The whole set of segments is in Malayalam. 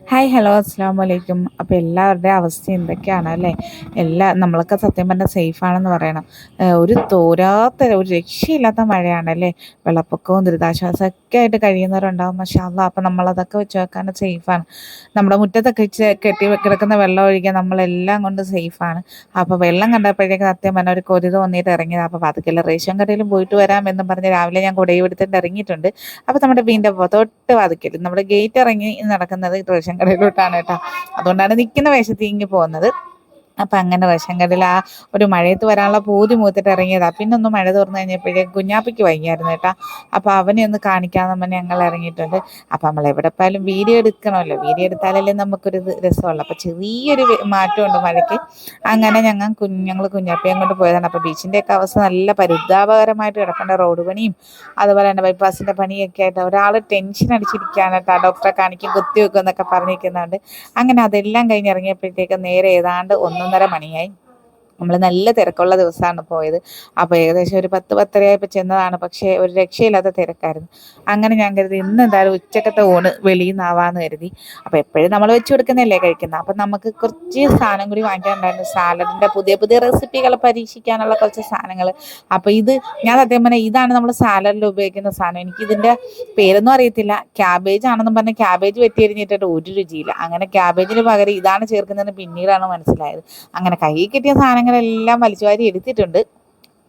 ഹായ് ഹലോ അസ്സാം വലൈക്കും അപ്പോൾ എല്ലാവരുടെയും അവസ്ഥ എന്തൊക്കെയാണ് അല്ലേ? എല്ലാ നമ്മളൊക്കെ സത്യം പറഞ്ഞാൽ സേഫാണെന്ന് പറയണം. ഒരു തോരാത്ത ഒരു രക്ഷയില്ലാത്ത മഴയാണല്ലേ വെള്ളപ്പൊക്കവും ദുരിതാശ്വാസമൊക്കെ ആയിട്ട് കഴിയുന്നവരുണ്ടാവും പക്ഷേ അല്ല. അപ്പം നമ്മളതൊക്കെ വെച്ച് വെക്കാൻ സേഫാണ്. നമ്മുടെ മുറ്റത്തൊക്കെ വെച്ച് കെട്ടി കിടക്കുന്ന വെള്ളം ഒഴിക്കാൻ നമ്മളെല്ലാം കൊണ്ട് സേഫാണ്. അപ്പോൾ വെള്ളം കണ്ടപ്പോഴേക്കും സത്യം പറഞ്ഞാൽ ഒരു കൊരുത് വന്നിട്ട് ഇറങ്ങിയത്. അപ്പോൾ പതുക്കെ റേഷൻ കടയിലും പോയിട്ട് വരാമെന്നും പറഞ്ഞ് രാവിലെ ഞാൻ കുടയും എടുത്തിട്ട് ഇറങ്ങിയിട്ടുണ്ട്. അപ്പോൾ നമ്മുടെ വീടിന്റെ തൊട്ട് വാതിക്കൽ നമ്മുടെ ഗേറ്റ് ഇറങ്ങി നടക്കുന്നത് റേഷൻ കടയിലോട്ടാണ് കേട്ടോ. അതുകൊണ്ടാണ് നിൽക്കുന്ന വേഷത്തിൽ ഇങ്ങ് പോകുന്നത്. അപ്പം അങ്ങനെ റേഷൻ കടയിൽ ആ ഒരു മഴയത്ത് വരാനുള്ള പൂതി മൂത്തിട്ട് ഇറങ്ങിയതാണ് പിന്നെ ഒന്ന് മഴ തുറന്നു കഴിഞ്ഞപ്പോഴേ കുഞ്ഞാപ്പിക്ക് വൈകിയായിരുന്നു കേട്ടോ. അപ്പോൾ അവനെ ഒന്ന് കാണിക്കാമെന്ന് പറഞ്ഞ് ഞങ്ങൾ ഇറങ്ങിയിട്ടുണ്ട്. അപ്പം നമ്മൾ എവിടെ പോയാലും വീഡിയോ എടുക്കണമല്ലോ. വീഡിയോ എടുത്താലല്ലേ നമുക്കൊരു രസമുള്ളൂ. അപ്പോൾ ചെറിയൊരു മാറ്റമുണ്ട് മഴയ്ക്ക്. അങ്ങനെ ഞങ്ങൾ കുഞ്ഞ് ഞങ്ങൾ കുഞ്ഞാപ്പിയെ കൊണ്ട് പോയതാണ്. അപ്പോൾ ബീച്ചിന്റെയൊക്കെ അവസ്ഥ നല്ല പരിതാപകരമായിട്ട് കിടക്കേണ്ട റോഡ് പണിയും അതുപോലെ തന്നെ ബൈപ്പാസിന്റെ പണിയൊക്കെ ആയിട്ട് ഒരാൾ ടെൻഷൻ അടിച്ചിരിക്കുകയാണ് കേട്ടോ. ഡോക്ടറെ കാണിക്കും കുത്തിവെക്കും എന്നൊക്കെ പറഞ്ഞിരിക്കുന്നുണ്ട്. അങ്ങനെ അതെല്ലാം കഴിഞ്ഞ് ഇറങ്ങിയപ്പോഴത്തേക്ക് നേരെ ഏതാണ്ട് ഒന്നൊന്നര മണിയായി നമ്മൾ നല്ല തിരക്കുള്ള ദിവസമാണ് പോയത്. അപ്പോൾ ഏകദേശം ഒരു പത്ത് പത്തരയായപ്പോൾ ചെന്നതാണ്. പക്ഷേ ഒരു രക്ഷയില്ലാത്ത തിരക്കായിരുന്നു. അങ്ങനെ ഞാൻ കരുതി ഇന്ന് എന്തായാലും ഉച്ചക്കത്തെ ഊണ് വെളിയിൽ നിന്നാവാന്ന് കരുതി. അപ്പോൾ എപ്പോഴും നമ്മൾ വെച്ച് കൊടുക്കുന്നതല്ലേ കഴിക്കുന്നത് അപ്പം നമുക്ക് കുറച്ച് സാധനം കൂടി വാങ്ങിക്കാനുണ്ടായിരുന്നു. സാലഡിന്റെ പുതിയ പുതിയ റെസിപ്പികൾ പരീക്ഷിക്കാനുള്ള കുറച്ച് സാധനങ്ങൾ അപ്പോൾ ഇത് ഞാൻ സത്യം പറഞ്ഞാൽ ഇതാണ് നമ്മൾ സാലഡിൽ ഉപയോഗിക്കുന്ന സാധനം. എനിക്ക് ഇതിന്റെ പേരൊന്നും അറിയത്തില്ല. ക്യാബേജ് ആണെന്നും പറഞ്ഞാൽ ക്യാബേജ് വെട്ടിയരിഞ്ഞിട്ടിട്ട് ഒരു രുചിയില്ല. അങ്ങനെ ക്യാബേജിന് പകരം ഇതാണ് ചേർക്കുന്നതെന്ന് പിന്നീടാണ് മനസ്സിലായത്. അങ്ങനെ കൈ കിട്ടിയ സാധനങ്ങളെല്ലാം വലിച്ചു വാരി എടുത്തിട്ടുണ്ട്.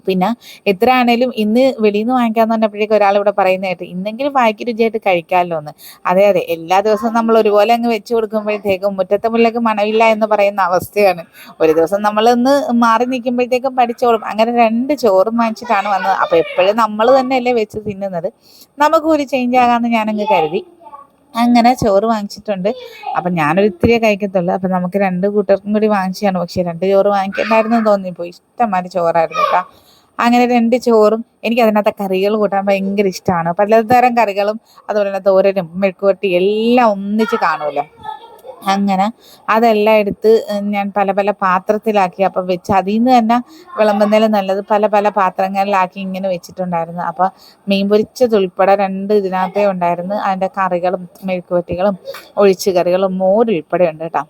പിന്നെ എത്ര ആണേലും ഇന്ന് വെളിയിൽ നിന്ന് വാങ്ങിക്കാന്ന് പറഞ്ഞപ്പോഴേക്കും ഒരാൾ ഇവിടെ പറയുന്നതായിട്ട് ഇന്നെങ്കിലും വായിക്ക് രുചിയായിട്ട് കഴിക്കാമല്ലോ എന്ന്. അതെ അതെ എല്ലാ ദിവസവും നമ്മൾ ഒരുപോലെ അങ്ങ് വെച്ച് കൊടുക്കുമ്പോഴത്തേക്കും മുറ്റത്തെ മുല്ലക്ക് മണമില്ല എന്ന് പറയുന്ന അവസ്ഥയാണ്. ഒരു ദിവസം നമ്മൾ ഒന്ന് മാറി നിൽക്കുമ്പോഴത്തേക്കും പഠിച്ചോളും. അങ്ങനെ രണ്ട് ചോറും വാങ്ങിച്ചിട്ടാണ് വന്നത്. അപ്പോൾ എപ്പോഴും നമ്മൾ തന്നെയല്ലേ വെച്ച് തിന്നുന്നത്. നമുക്കൊരു ഒരു ചേഞ്ച് ആകാമെന്ന് ഞാനങ്ങ് കരുതി. അങ്ങനെ ചോറ് വാങ്ങിച്ചിട്ടുണ്ട്. അപ്പം ഞാനൊരു ഇത്തിരിയേ കഴിക്കത്തുള്ളൂ. അപ്പം നമുക്ക് രണ്ട് കൂട്ടർക്കും കൂടി വാങ്ങിച്ചാണ് പക്ഷേ രണ്ട് ചോറ് വാങ്ങിക്കണ്ടായിരുന്നു തോന്നിപ്പോയി. ഇഷ്ടംമാതിരി ചോറായിരുന്നു കേട്ടോ. അങ്ങനെ രണ്ട് ചോറും എനിക്ക് അതിനകത്ത് കറികൾ കൂട്ടാൻ ഭയങ്കര ഇഷ്ടമാണ്. പലതരം കറികളും അതുപോലെ തന്നെ തോരനും മെഴുക്കുവട്ടി എല്ലാം ഒന്നിച്ച് കാണുമല്ലോ. അങ്ങനെ അതെല്ലാം എടുത്ത് ഞാൻ പല പല പാത്രത്തിലാക്കി. അപ്പം വെച്ച് അതിൽ നിന്ന് തന്നെ വിളമ്പുന്നതിൽ നല്ലത് പല പല പാത്രങ്ങളിലാക്കി ഇങ്ങനെ വെച്ചിട്ടുണ്ടായിരുന്നു. അപ്പം മീൻ പൊരിച്ചത് ഉൾപ്പെടെ രണ്ട് ഇതിനകത്തേ ഉണ്ടായിരുന്നു. അതിന്റെ കറികളും മെഴുക്കുവറ്റികളും ഒഴിച്ച് കറികളും മോരുൾപ്പെടെ ഉണ്ട് കേട്ടോ.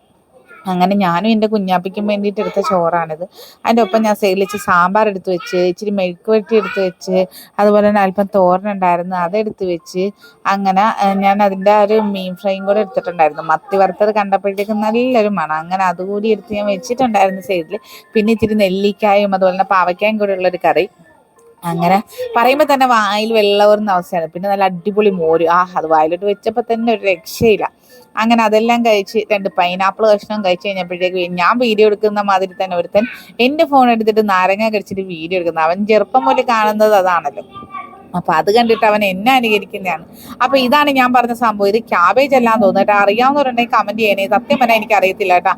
അങ്ങനെ ഞാനും എന്റെ കുഞ്ഞാപ്പിക്കും വേണ്ടിയിട്ട് എടുത്ത ചോറാണിത്. അതിന്റെ ഒപ്പം ഞാൻ സൈഡിൽ ഇച്ചിരി സാമ്പാർ എടുത്ത് വെച്ച് ഇച്ചിരി മെഴുക്കുവരട്ടി എടുത്ത് വെച്ച് അതുപോലെ തന്നെ അല്പം തോരനുണ്ടായിരുന്നു അതെടുത്ത് വെച്ച് അങ്ങനെ ഞാൻ അതിന്റെ ഒരു മീൻ ഫ്രൈയും കൂടെ എടുത്തിട്ടുണ്ടായിരുന്നു. മത്തി വറുത്തത് കണ്ടപ്പോഴത്തേക്കും നല്ലൊരു മണം. അങ്ങനെ അതുകൂടി എടുത്ത് ഞാൻ വെച്ചിട്ടുണ്ടായിരുന്നു സൈഡിൽ. പിന്നെ ഇച്ചിരി നെല്ലിക്കായും അതുപോലെ തന്നെ പാവയ്ക്കായും കൂടെ ഉള്ളൊരു കറി. അങ്ങനെ പറയുമ്പോൾ തന്നെ വായിൽ വെള്ളമൂറുന്ന അവസ്ഥയാണ്. പിന്നെ നല്ല അടിപൊളി മോര്. ആ അത് വായിലോട്ട് വെച്ചപ്പോൾ തന്നെ ഒരു രക്ഷയില്ല. അങ്ങനെ അതെല്ലാം കഴിച്ച് രണ്ട് പൈനാപ്പിൾ കഷ്ണം കഴിച്ച് കഴിഞ്ഞപ്പോഴേക്കും ഞാൻ വീഡിയോ എടുക്കുന്ന മാതിരി തന്നെ ഒരുത്തൻ എന്റെ ഫോൺ എടുത്തിട്ട് നാരങ്ങ കഴിച്ചിട്ട് വീഡിയോ എടുക്കുന്നത് അവൻ ചെറുപ്പം പോലെ കാണുന്നത് അതാണല്ലോ. അപ്പൊ അത് കണ്ടിട്ട് അവൻ എന്നെ അനുകരിക്കുന്നതാണ്. അപ്പൊ ഇതാണ് ഞാൻ പറഞ്ഞ സംഭവം. ഇത് ക്യാബേജ് അല്ലാന്ന് തോന്നുന്നു കേട്ടോ. അറിയാവുന്നവരുണ്ടെങ്കിൽ കമന്റ് ചെയ്യണേ. സത്യം പറഞ്ഞാൽ എനിക്ക് അറിയത്തില്ല കേട്ടോ.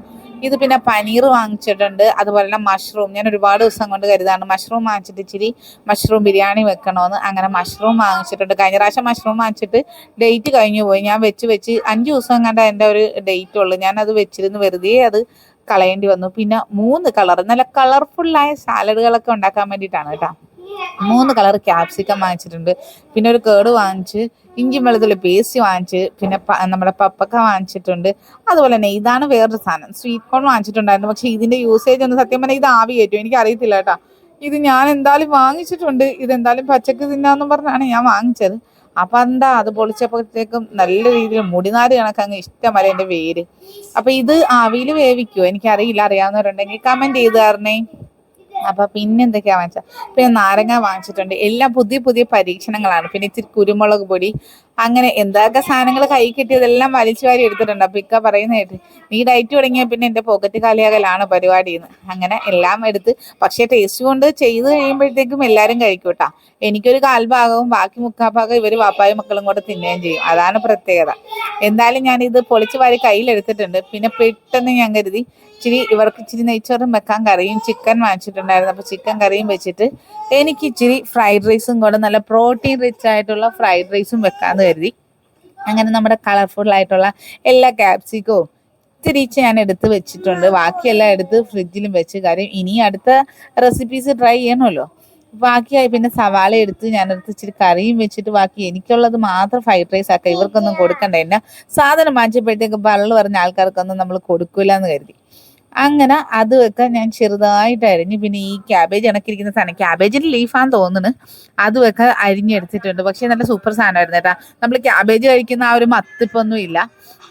ഇത് പിന്നെ പനീർ വാങ്ങിച്ചിട്ടുണ്ട്. അതുപോലെ തന്നെ മഷ്റൂം ഞാൻ ഒരുപാട് ദിവസം കൊണ്ട് കരുതാണ് മഷ്റൂം വാങ്ങിച്ചിട്ട് ഇച്ചിരി മഷ്റൂം ബിരിയാണി വെക്കണമെന്ന് അങ്ങനെ മഷ്റൂം വാങ്ങിച്ചിട്ടുണ്ട്. കഴിഞ്ഞ പ്രാവശ്യം മഷ്റൂം വാങ്ങിച്ചിട്ട് ഡേറ്റ് കഴിഞ്ഞു പോയി. ഞാൻ വെച്ച് വെച്ച് അഞ്ച് ദിവസം കണ്ട എന്റെ ഒരു ഡേറ്റ് ഉള്ളു. ഞാൻ അത് വെച്ചിരുന്ന്. വെറുതെ അത് കളയേണ്ടി വന്നു. പിന്നെ മൂന്ന് കളർ നല്ല കളർഫുള്ളായ സാലഡുകളൊക്കെ ഉണ്ടാക്കാൻ വേണ്ടിയിട്ടാണ് കേട്ടോ. മൂന്ന് കളർ ക്യാപ്സിക്കം വാങ്ങിച്ചിട്ടുണ്ട്. പിന്നെ ഒരു കേട് വാങ്ങിച്ച് ഇഞ്ചി വെളുത്തുള്ളി പേസ്റ്റ് വാങ്ങിച്ച് പിന്നെ നമ്മുടെ പപ്പക്ക വാങ്ങിച്ചിട്ടുണ്ട്. അതുപോലെ തന്നെ ഇതാണ് വേറൊരു സാധനം. സ്വീറ്റ് കോൺ വാങ്ങിച്ചിട്ടുണ്ടായിരുന്നു. പക്ഷെ ഇതിന്റെ യൂസേജ് ഒന്നും സത്യം പറഞ്ഞാൽ ഇത് ആവി കയറ്റും. എനിക്ക് അറിയത്തില്ല കേട്ടോ. ഇത് ഞാൻ എന്തായാലും വാങ്ങിച്ചിട്ടുണ്ട്. ഇത് എന്തായാലും പച്ചക്ക് തിന്നാന്നും പറഞ്ഞാണ് ഞാൻ വാങ്ങിച്ചത്. അപ്പൊ എന്താ അത് പൊളിച്ചപ്പോഴത്തേക്കും നല്ല രീതിയിൽ മുടിനാര് കണക്കങ്ങ് ഇഷ്ടം വരെ എന്റെ വേര് അപ്പൊ ഇത് ആവിയിൽ വേവിക്കുമോ എനിക്കറിയില്ല. അറിയാവുന്നവരുണ്ടെങ്കിൽ കമന്റ് ചെയ്തു തരണേ. അപ്പൊ പിന്നെ എന്തൊക്കെയാ വാങ്ങിച്ചത് പിന്നെ നാരങ്ങ വാങ്ങിച്ചിട്ടുണ്ട്. എല്ലാം പുതിയ പുതിയ പരീക്ഷണങ്ങളാണ്. പിന്നെ ഇച്ചിരി കുരുമുളക് പൊടി അങ്ങനെ എന്തൊക്കെ സാധനങ്ങൾ കൈ കിട്ടിയതെല്ലാം വലിച്ചു വാരി എടുത്തിട്ടുണ്ട്. അപ്പൊ ഇക്ക പറയുന്ന കേട്ട് നീ ഡയറ്റ് തുടങ്ങിയ പിന്നെ എന്റെ പോക്കറ്റ് കാലിയാകലാണ് പരിപാടി എന്ന് അങ്ങനെ എല്ലാം എടുത്ത് പക്ഷേ ടേസ്റ്റ് കൊണ്ട് ചെയ്ത് കഴിയുമ്പോഴത്തേക്കും എല്ലാവരും കഴിക്കും കേട്ടാ. എനിക്കൊരു കാൽഭാഗവും ബാക്കി മുക്കാൽ ഭാഗം ഇവർ വാപ്പായും മക്കളും കൂടെ തിന്നുകയും ചെയ്യും. അതാണ് പ്രത്യേകത. എന്തായാലും ഇത് പൊളിച്ചു വാരി കയ്യിലെടുത്തിട്ടുണ്ട്. പിന്നെ പെട്ടെന്ന് ഞാൻ കരുതി ഇച്ചിരി ഇവർക്ക് ഇച്ചിരി നെയ്ച്ചോറും വെക്കാൻ കറിയും ചിക്കൻ വാങ്ങിച്ചിട്ടുണ്ടായിരുന്നു. അപ്പോൾ ചിക്കൻ കറിയും വെച്ചിട്ട് എനിക്ക് ഇച്ചിരി ഫ്രൈഡ് റൈസും കൂടെ നല്ല പ്രോട്ടീൻ റിച്ച് ആയിട്ടുള്ള ഫ്രൈഡ് റൈസും വെക്കാമെന്ന് കരുതി. അങ്ങനെ നമ്മുടെ കളർഫുൾ ആയിട്ടുള്ള എല്ലാ ക്യാപ്സിക്കവും ഇത്തിരിച്ച് ഞാൻ എടുത്ത് വെച്ചിട്ടുണ്ട്. ബാക്കിയെല്ലാം എടുത്ത് ഫ്രിഡ്ജിലും വെച്ച് കാര്യം ഇനി അടുത്ത റെസിപ്പീസ് ട്രൈ ചെയ്യണമല്ലോ. ബാക്കിയായി പിന്നെ സവാള എടുത്ത് ഞാനെടുത്ത് ഇച്ചിരി കറിയും വെച്ചിട്ട് ബാക്കി എനിക്കുള്ളത് മാത്രം ഫ്രൈഡ് റൈസ് ആക്കാം ഇവർക്കൊന്നും കൊടുക്കണ്ട. എന്നെ സാധനം വാങ്ങിച്ചപ്പോഴത്തേക്ക് ബള്ളു പറഞ്ഞ ആൾക്കാർക്കൊന്നും നമ്മൾ കൊടുക്കില്ല എന്ന് കരുതി. അങ്ങനെ അത് വെക്കാൻ ഞാൻ ചെറുതായിട്ട് അരിഞ്ഞ് പിന്നെ ഈ ക്യാബേജ് ഇണക്കിയിരിക്കുന്ന സാധനം ക്യാബേജിന്റെ ലീഫാന്ന് തോന്നുന്നു. അത് വെക്കാൻ അരിഞ്ഞെടുത്തിട്ടുണ്ട് പക്ഷേ നല്ല സൂപ്പർ സാധനമായിരുന്നു കേട്ടോ. നമ്മൾ ക്യാബേജ് കഴിക്കുന്ന ആ ഒരു മത്തിപ്പൊന്നും ഇല്ല.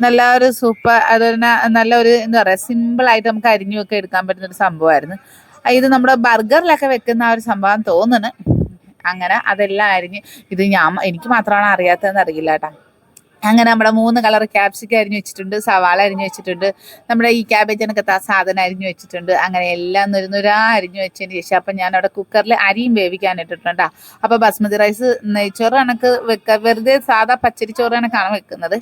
നല്ല ഒരു സൂപ്പർ അത് തന്നെ നല്ല ഒരു എന്താ പറയുക സിമ്പിളായിട്ട് നമുക്ക് അരിഞ്ഞു ഒക്കെ എടുക്കാൻ പറ്റുന്ന ഒരു സംഭവമായിരുന്നു. ഇത് നമ്മുടെ ബർഗറിലൊക്കെ വെക്കുന്ന ആ ഒരു സംഭവം തോന്നുന്നു. അങ്ങനെ അതെല്ലാം അരിഞ്ഞ് ഇത് ഞാൻ എനിക്ക് മാത്രമാണ് അറിയാത്തതെന്ന് അറിയില്ല കേട്ടോ. അങ്ങനെ നമ്മുടെ മൂന്ന് കളർ ക്യാപ്സിക്കം അരിഞ്ഞു വെച്ചിട്ടുണ്ട് സവാള അരിഞ്ഞു വെച്ചിട്ടുണ്ട് നമ്മുടെ ഈ ക്യാബേജിനൊക്കെ സാധനം അരിഞ്ഞു വെച്ചിട്ടുണ്ട്. അങ്ങനെ എല്ലാം നുരുന്നുരാ അരിഞ്ഞു വെച്ചതിന് ശേഷം അപ്പം ഞാൻ അവിടെ കുക്കറിൽ അരിയും വേവിക്കാൻ ഇട്ടിട്ടുണ്ട്. അപ്പോൾ ബസ്മതി റൈസ് നെയ്ച്ചോറ് കണക്ക് വെക്കുക വെറുതെ സാധാ പച്ചരി ചോറ് കണക്കാണ് വെക്കുന്നത്.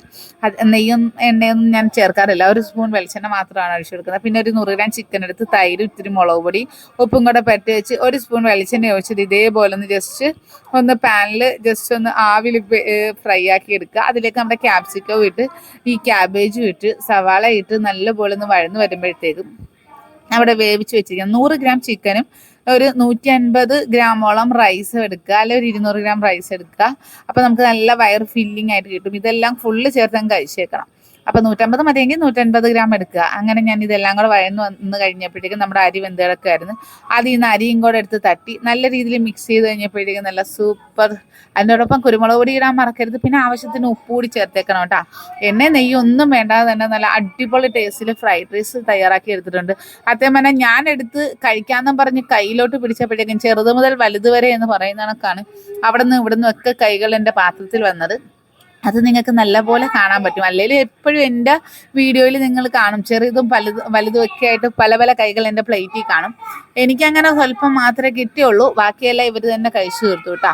നെയ്യും എണ്ണയൊന്നും ഞാൻ ചേർക്കാറില്ല. ഒരു സ്പൂൺ വെളിച്ചെണ്ണ മാത്രമാണ് ഒഴിച്ചു കൊടുക്കുന്നത്. പിന്നെ ഒരു നൂറ് ഗ്രാം ചിക്കൻ എടുത്ത് തൈര് ഇത്തിരി മുളക് പൊടി ഉപ്പും കൂടെ പറ്റി വെച്ച് ഒരു സ്പൂൺ വെളിച്ചെണ്ണ ഒഴിച്ചിട്ട് ഇതേപോലെ ഒന്ന് ജസ്റ്റ് ഒന്ന് പാനിൽ ജസ്റ്റ് ഒന്ന് ആവിൽ ഫ്രൈ ആക്കി എടുക്കുക. അതിലേക്ക് നമ്മുടെ ക്യാപ്സിക്കം ഇട്ട് ഈ ക്യാബേജും ഇട്ട് സവാള ഇട്ട് നല്ലപോലെ ഒന്ന് വഴന്ന് വരുമ്പോഴത്തേക്കും അവിടെ വേവിച്ച് വെച്ചിരിക്കുക നൂറ് ഗ്രാം ചിക്കനും ഒരു നൂറ്റി അൻപത് ഗ്രാമോളം റൈസ് എടുക്കുക. അല്ലെങ്കിൽ ഒരു ഇരുന്നൂറ് ഗ്രാം റൈസ് എടുക്കുക. അപ്പോൾ നമുക്ക് നല്ല വയർ ഫില്ലിംഗ് ആയിട്ട് കിട്ടും. ഇതെല്ലാം ഫുള്ള് ചേർത്ത് അങ്ങ് കഴിച്ചേക്കണം. അപ്പോൾ നൂറ്റമ്പത് മതിയെങ്കിൽ നൂറ്റൻപത് ഗ്രാം എടുക്കുക. അങ്ങനെ ഞാൻ ഇതെല്ലാം കൂടെ വഴന്ന് വന്ന് കഴിഞ്ഞപ്പോഴത്തേക്കും നമ്മുടെ അരി വെന്ത് കിടക്കുമായിരുന്നു അതിൽ നിന്ന് അരിയും കൂടെ എടുത്ത് തട്ടി നല്ല രീതിയിൽ മിക്സ് ചെയ്ത് കഴിഞ്ഞപ്പോഴത്തേക്കും നല്ല സൂപ്പർ അതിനോടൊപ്പം കുരുമുളക് പൊടി ഇടാൻ മറക്കരുത്. പിന്നെ ആവശ്യത്തിന് ഉപ്പ് കൂടി ചേർത്തേക്കണം കേട്ടോ. എണ്ണ നെയ്യ് ഒന്നും വേണ്ടാതെ തന്നെ നല്ല അടിപൊളി ടേസ്റ്റിൽ ഫ്രൈഡ് റൈസ് തയ്യാറാക്കി എടുത്തിട്ടുണ്ട്. സത്യം പറഞ്ഞാൽ ഞാൻ എടുത്ത് കഴിക്കാമെന്നും പറഞ്ഞ് കയ്യിലോട്ട് പിടിച്ചപ്പോഴേക്കും ചെറുത് മുതൽ വലുത് വരെ എന്ന് പറയുന്ന കണക്കാണ് അവിടെ നിന്ന് ഇവിടെ നിന്നൊക്കെ കൈകൾ എന്റെ പാത്രത്തിൽ വന്നത്. അത് നിങ്ങൾക്ക് നല്ലപോലെ കാണാൻ പറ്റും. അല്ലെങ്കിൽ എപ്പോഴും എന്റെ വീഡിയോയിൽ നിങ്ങൾ കാണും. ചെറുതും പലതും വലുതും ഒക്കെ ആയിട്ട് പല പല കൈകൾ എന്റെ പ്ലേറ്റിൽ കാണും. എനിക്കങ്ങനെ സ്വല്പം മാത്രമേ കിട്ടിയുള്ളൂ. ബാക്കിയെല്ലാം ഇവർ തന്നെ കഴിച്ചു തീർത്തു കേട്ടോ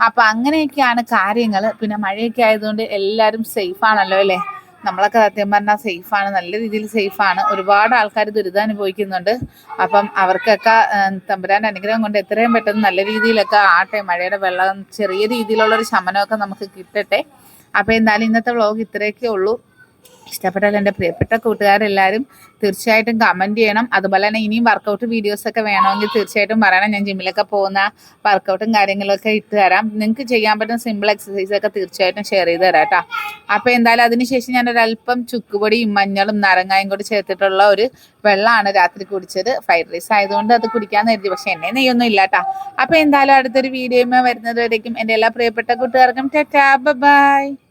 അപ്പം അങ്ങനെയൊക്കെയാണ് കാര്യങ്ങൾ പിന്നെ മഴയൊക്കെ ആയതുകൊണ്ട് എല്ലാവരും സേഫാണല്ലോ അല്ലേ? നമ്മളൊക്കെ സത്യം പറഞ്ഞാൽ സേഫാണ്. നല്ല രീതിയിൽ സേഫാണ്. ഒരുപാട് ആൾക്കാർ ദുരിതം അനുഭവിക്കുന്നുണ്ട് അപ്പം അവർക്കൊക്കെ തമ്പുരാന്റെ അനുഗ്രഹം കൊണ്ട് എത്രയും പെട്ടെന്ന് നല്ല രീതിയിലൊക്കെ ആട്ടെ മഴയുടെ വെള്ളം ചെറിയ രീതിയിലുള്ള ഒരു ശമനമൊക്കെ നമുക്ക് കിട്ടട്ടെ. അപ്പോൾ എന്തായാലും ഇന്നത്തെ വ്ളോഗ് ഇത്രയൊക്കെ ഉള്ളൂ. ഇഷ്ടപ്പെട്ടാൽ എന്റെ പ്രിയപ്പെട്ട കൂട്ടുകാരെല്ലാവരും തീർച്ചയായിട്ടും കമന്റ് ചെയ്യണം. അതുപോലെ തന്നെ ഇനിയും വർക്കൗട്ട് വീഡിയോസൊക്കെ വേണമെങ്കിൽ തീർച്ചയായിട്ടും പറയണം. ഞാൻ ജിമ്മിലൊക്കെ പോകുന്ന വർക്കൗട്ടും കാര്യങ്ങളൊക്കെ ഇട്ട് തരാം. നിങ്ങൾക്ക് ചെയ്യാൻ പറ്റുന്ന സിമ്പിൾ എക്സസൈസൊക്കെ തീർച്ചയായിട്ടും ഷെയർ ചെയ്ത് തരാം കേട്ടോ. അപ്പോൾ എന്തായാലും അതിനുശേഷം ഞാൻ ഒരല്പം ചുക്കുപൊടിയും മഞ്ഞളും നാരങ്ങായും കൂടി ചേർത്തിട്ടുള്ള ഒരു വെള്ളമാണ് രാത്രി കുടിച്ചത്. ഫ്രൈഡ് റൈസ് ആയതുകൊണ്ട് അത് കുടിക്കാൻ കരുതി. പക്ഷേ എന്നെ നെയ്യൊന്നും ഇല്ല കേട്ടോ. അപ്പോൾ എന്തായാലും അടുത്തൊരു വീഡിയോയുമായി വരുന്നത് വരേക്കും. എന്റെ എല്ലാ പ്രിയപ്പെട്ട കൂട്ടുകാർക്കും ടാറ്റാ ബൈ